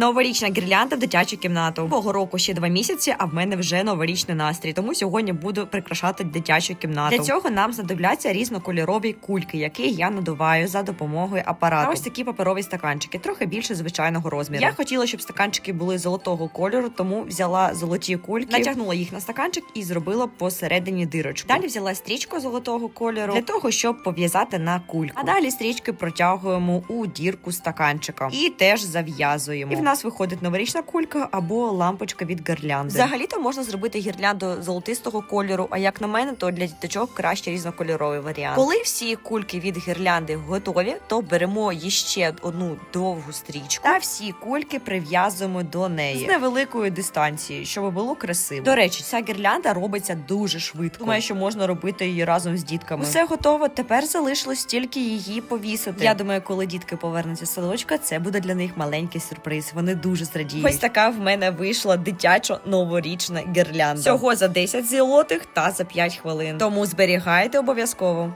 Новорічна гірлянда в дитячу кімнату. Бого року ще два місяці, а в мене вже новорічний настрій. Тому сьогодні буду прикрашати дитячу кімнату. Для цього нам знадобляться різнокольорові кульки, які я надуваю за допомогою апарату. А ось такі паперові стаканчики, трохи більше звичайного розміру. Я хотіла, щоб стаканчики були золотого кольору, тому взяла золоті кульки, натягнула їх на стаканчик і зробила посередині дирочку. Далі взяла стрічку золотого кольору для того, щоб пов'язати на кульку. А далі стрічки протягуємо у дірку стаканчика і теж зав'язуємо. Нас виходить новорічна кулька або лампочка від гірлянди. Взагалі-то можна зробити гірлянду золотистого кольору. А як на мене, то для діточок краще різнокольоровий варіант. Коли всі кульки від гірлянди готові, то беремо ще одну довгу стрічку та всі кульки прив'язуємо до неї з невеликої дистанції, щоб було красиво. До речі, ця гірлянда робиться дуже швидко. Думаю, що можна робити її разом з дітками. Усе готово. Тепер залишилось тільки її повісити. Я думаю, коли дітки повернуться з садочка, це буде для них маленький сюрприз. Вони дуже зрадіють. Ось така в мене вийшла дитячо новорічна гірлянда. Всього за 10 зілотих та за 5 хвилин. Тому зберігайте обов'язково.